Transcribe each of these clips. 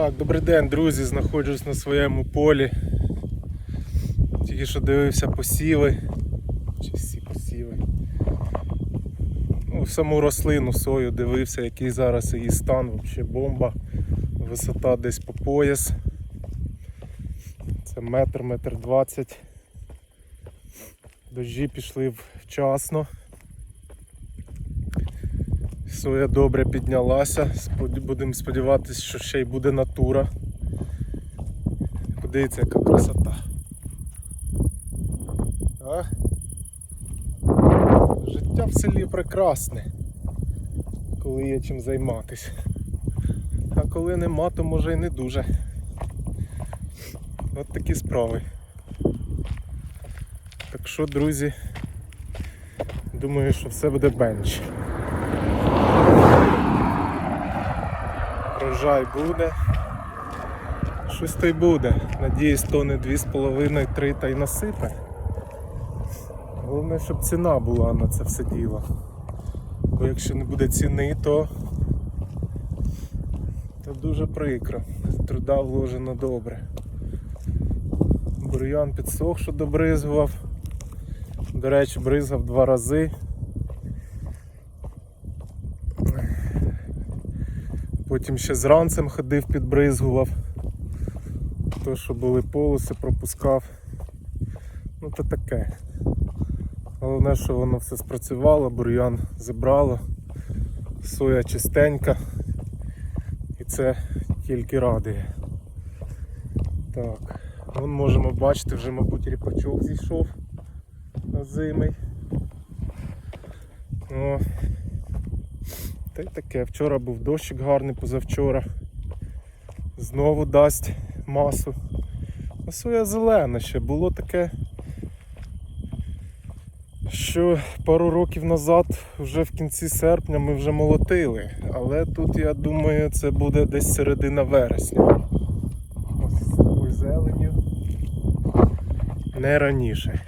Так, добрий день, друзі, знаходжусь на своєму полі. Тільки що дивився посіви. Чи всі посіви. Ну, саму рослину сою дивився, який зараз її стан, взагалі бомба. Висота десь по пояс. Це метр, метр двадцять. Дощі пішли вчасно. Соя добре піднялася. Будемо сподіватися, що ще й буде натура. Подивіться, яка красота. А? Життя в селі прекрасне, коли є чим займатися. А коли нема, то може й не дуже. От такі справи. Так що, друзі, думаю, що все буде бенч. Врожай буде. Щось то й буде. Надіюсь, тони 2,5-3 та й насипе. Головне, щоб ціна була на це все діло. Бо якщо не буде ціни, то, то дуже прикро. Труда вложено добре. Бур'ян підсох, що добризгував. До речі, бризгав два рази. Потім ще з ранцем ходив, підбризгував. То, що були полоси, пропускав. Ну то таке. Головне, що воно все спрацювало, бур'ян зібрало, соя чистенька. І це тільки радує. Так, вон можемо бачити, вже, мабуть, ріпачок зійшов озимий. О. Та й таке, вчора був дощик гарний, позавчора. Знову дасть масу. А соя зелена ще було таке, що пару років назад, вже в кінці серпня, ми вже молотили. Але тут, я думаю, це буде десь середина вересня. Ось з зеленю. Не раніше.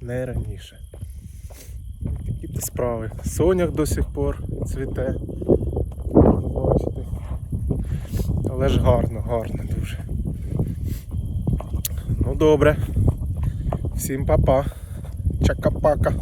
Не раніше. Справи. Сонях до сих пор цвіте. Бачите. Але ж гарно, гарно дуже. Ну добре. Всім па-па. Чака-пака.